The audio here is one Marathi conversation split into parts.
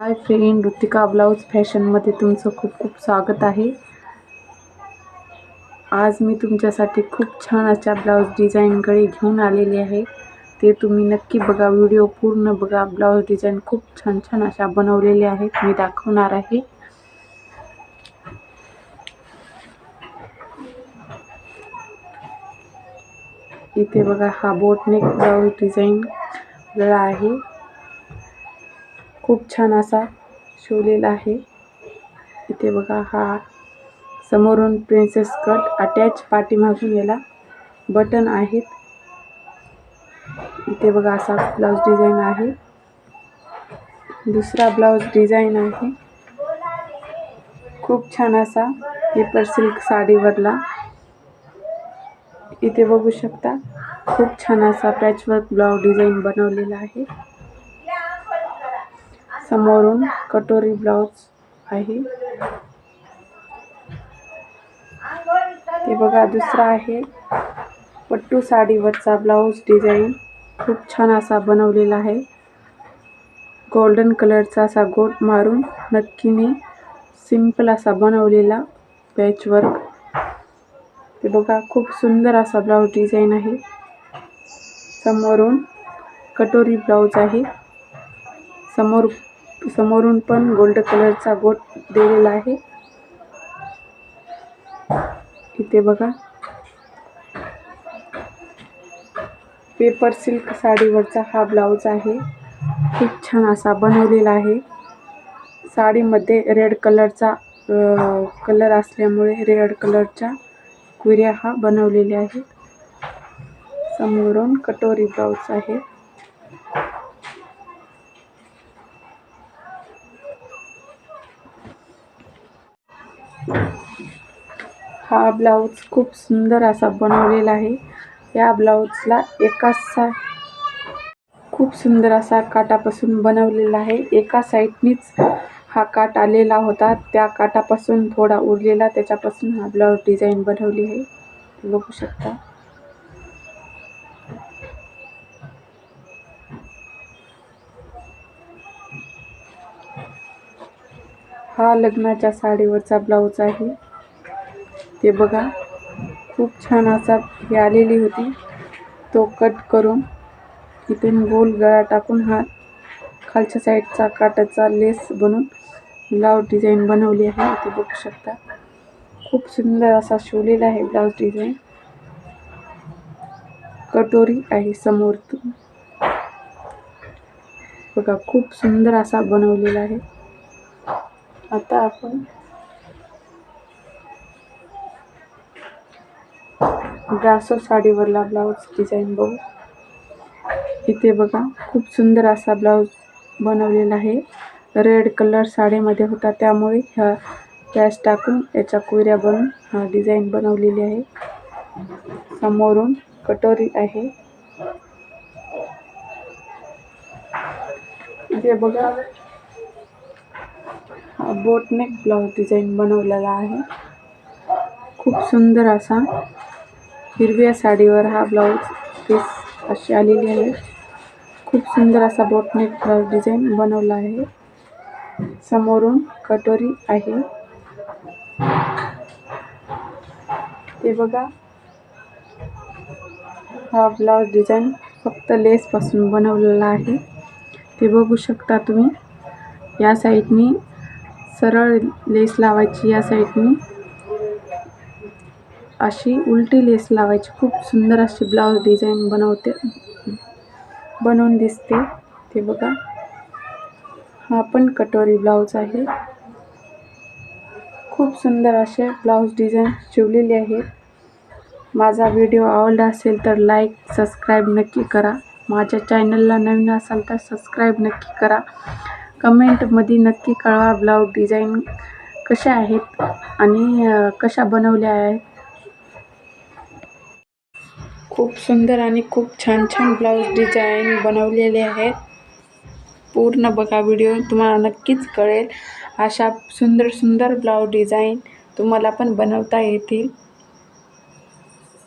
हाय फ्रेंड ऋतिका ब्लाऊज फॅशनमध्ये तुमचं खूप खूप स्वागत आहे. आज मी तुमच्यासाठी खूप छान अशा ब्लाऊज डिझाईनकडे घेऊन आलेले आहे. ते तुम्ही नक्की बघा व्हिडिओ पूर्ण बघा. ब्लाऊज डिझाईन खूप छान छान अशा बनवलेल्या आहेत. मी दाखवणार आहे. इथे बघा हा बोटनेक ब्लाऊज डिझाईन गळा आहे. खूप छान असा शिवलेला आहे. इथे बघा हा समोरून प्रिन्सेस कट अटॅच पाठीमागून याला बटन आहेत. इथे बघा असा ब्लाऊज डिझाईन आहे. दुसरा ब्लाऊज डिझाईन आहे. खूप छान असा पेपर सिल्क साडीवरला. इथे बघू शकता खूप छान असा पॅचवर्क ब्लाऊज डिझाईन बनवलेला आहे. समोरून कटोरी ब्लाऊज आहे. ते बघा दुसरा आहे. पट्टू साडीवरचा ब्लाऊज डिझाईन खूप छान असा बनवलेला आहे. गोल्डन कलरचा असा गोट मारून नक्कीने सिंपल असा बनवलेला पॅचवर्क ते बघा खूप सुंदर असा ब्लाऊज डिझाईन आहे. समोरून कटोरी ब्लाऊज आहे. समोर समोरून पण गोल्ड कलरचा गोट दिलेला आहे. इथे बघा. पेपर सिल्क साडीवरचा हा ब्लाऊज आहे. खूप छान असा बनवलेला आहे. साडीमध्ये रेड कलरचा कलर असल्यामुळे रेड कलरच्या कुऱ्या हा बनवलेल्या आहेत. समोरून कटोरी ब्लाऊज आहे. हा ब्लाऊज खूप सुंदर असा बनवलेला आहे. या ब्लाऊजला एका सा खूप सुंदर असा काटापासून बनवलेला आहे. एका साईडनीच हा काट आलेला होता. त्या काटापासून थोडा उरलेला. त्याच्यापासून हा ब्लाऊज डिझाईन बनवली आहे. बघू शकता. हा लग्नाच्या साडीवरचा ब्लाऊज आहे. ते बघा. खूप छान असा हे आलेली होती. तो कट करून इथून गोल गळा टाकून हा खालच्या साईडचा काटाचा लेस बनवून ब्लाऊज डिझाईन बनवली आहे. इथे बघू शकता. खूप सुंदर असा शिवलेला आहे ब्लाऊज डिझाईन कटोरी आहे समोर बघा खूप सुंदर असा बनवलेला आहे. आता आपण ब्रासो साडीवरला ब्लाऊज डिझाईन बघू. इथे बघा खूप सुंदर असा ब्लाऊज बनवलेला आहे. रेड कलर साडीमध्ये होता त्यामुळे ह्या पॅच टाकून याच्या कोयऱ्या बनवून हा डिझाईन बनवलेली आहे. समोरून कटोरी आहे. इथे बघा हा बोटनेक ब्लाऊज डिझाईन बनवलेला आहे. खूप सुंदर असा हिरव्या साडीवर हा ब्लाऊज पीस अशी आलेली आहे. खूप सुंदर असा बॉटनेक ब्लाऊज डिझाईन बनवला आहे. समोरून कटोरी आहे. ते बघा. हा ब्लाऊज डिझाईन फक्त लेसपासून बनवलेला आहे. ते बघू शकता तुम्ही. या साईडनी सरळ लेस लावायची या साईडनी अशी उलटी लेस लावायची. खूप सुंदर अशी ब्लाऊज डिझाईन बनवते बनवून दिसते ते बघा. हा पण कटोरी ब्लाऊज आहे. खूप सुंदर असे ब्लाऊज डिझाईन शिवलेले आहेत. माझा व्हिडिओ आवडला असेल तर लाईक सबस्क्राईब नक्की करा. माझ्या चॅनलला नवीन असाल तर सबस्क्राईब नक्की करा. कमेंटमध्ये नक्की कळवा ब्लाऊज डिझाईन कशा आहेत आणि कशा बनवल्या आहेत. खूप सुंदर आणि खूप छान छान ब्लाऊज डिझाईन बनवलेले आहेत. पूर्ण बघा व्हिडिओ तुम्हाला नक्कीच कळेल. अशा सुंदर सुंदर ब्लाऊज डिझाईन तुम्हाला पण बनवता येतील.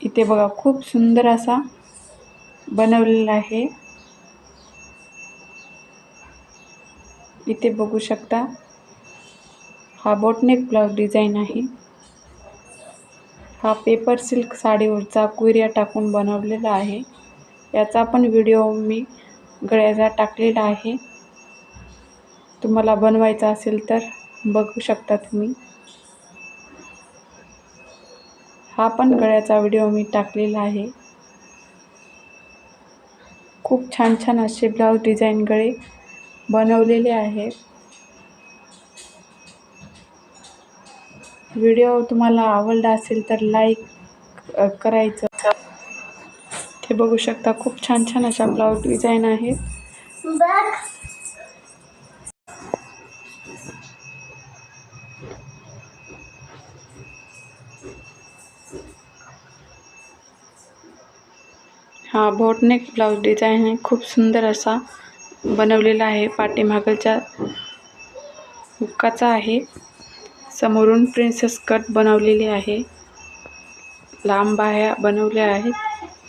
इथे बघा खूप सुंदर असा बनवलेला आहे. इथे बघू शकता. हा बोटनेक ब्लाऊज डिझाईन आहे. हा पेपर सिल्क साडीवरचा कुर्या टाकून बनवलेला आहे. याचा पण व्हिडिओ मी गळ्याचा टाकलेला आहे. तुम्हाला बनवायचा असेल तर बघू शकता तुम्ही. हा पण गळ्याचा व्हिडिओ मी टाकलेला आहे. खूप छान छान असे ब्लाऊज डिझाईन गळे बनवलेले आहेत. व्हिडिओ तुम्हाला आवडला असेल तर लाईक करायचं. ते बघू शकता खूप छान छान अशा ब्लाऊज डिझाईन आहेत हा बोटनेक ब्लाऊज डिझाईन आहे. खूप सुंदर असा बनवलेला आहे. पाठीमागलच्या हुक्काचा आहे. समोरून प्रिन्सेस कट बनवलेली आहे. लांब बाह्या बनवल्या आहेत.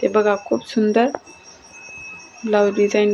ते बघा खूप सुंदर ब्लाऊज डिझाईन